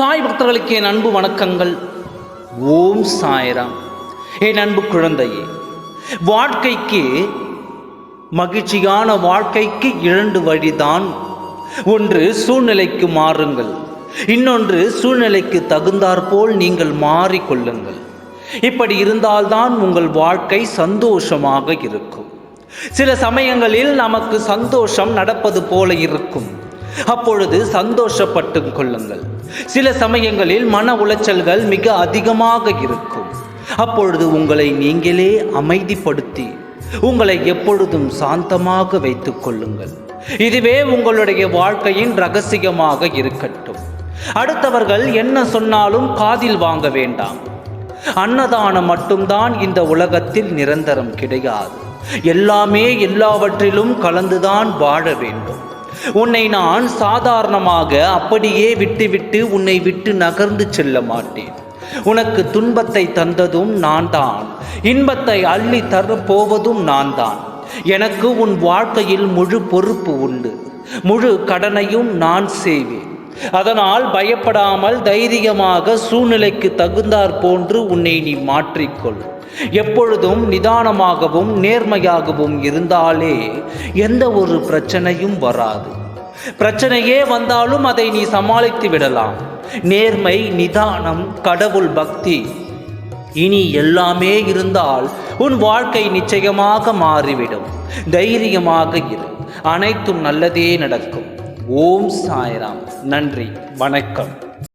சாய் பக்தர்களுக்கு என் அன்பு வணக்கங்கள். ஓம் சாய்ராம். என் அன்பு குழந்தையே வாழ்க்கைக்கு மகிழ்ச்சியான வாழ்க்கைக்கு இரண்டு வழிதான். ஒன்று சூழ்நிலைக்கு மாறுங்கள். இன்னொன்று சூழ்நிலைக்கு தகுந்தாற்போல் நீங்கள் மாறிக்கொள்ளுங்கள். இப்படி இருந்தால்தான் உங்கள் வாழ்க்கை சந்தோஷமாக இருக்கும். சில சமயங்களில் நமக்கு சந்தோஷம் நடப்பது போல இருக்கும். அப்பொழுது சந்தோஷப்பட்டு கொள்ளுங்கள். சில சமயங்களில் மன உளைச்சல்கள் மிக அதிகமாக இருக்கும். அப்பொழுது உங்களை நீங்களே அமைதிப்படுத்தி உங்களை எப்பொழுதும் சாந்தமாக வைத்துக் கொள்ளுங்கள். இதுவே உங்களுடைய வாழ்க்கையின் ரகசியமாக இருக்கட்டும். அடுத்தவர்கள் என்ன சொன்னாலும் காதில் வாங்க வேண்டாம். அன்னதானம் மட்டும்தான் இந்த உலகத்தில் நிரந்தரம் கிடையாது. எல்லாமே எல்லாவற்றிலும் கலந்துதான் வாழ வேண்டும். உன்னை நான் சாதாரணமாக அப்படியே விட்டுவிட்டு உன்னை விட்டு நகர்ந்து செல்ல மாட்டேன். உனக்கு துன்பத்தை தந்ததும் நான் தான் இன்பத்தை அள்ளி தரப் போவதும் நான் தான் எனக்கு உன் வாழ்க்கையில் முழு பொறுப்பு உண்டு. முழு கடனையும் நான் செய்வேன். அதனால் பயப்படாமல் தைரியமாக சூழ்நிலைக்கு தகுந்தாற் போன்று உன்னை நீ மாற்றிக்கொள். எப்பொழுதும் நிதானமாகவும் நேர்மையாகவும் இருந்தாலே எந்த ஒரு பிரச்சனையும் வராது. பிரச்சனையே வந்தாலும் அதை நீ சமாளித்து விடலாம். நேர்மை நிதானம் கடவுள் பக்தி இனி எல்லாமே இருந்தால் உன் வாழ்க்கை நிச்சயமாக மாறிவிடும். தைரியமாக இரு. அனைத்தும் நல்லதே நடக்கும். ஓம் சாய்ராம். நன்றி. வணக்கம்.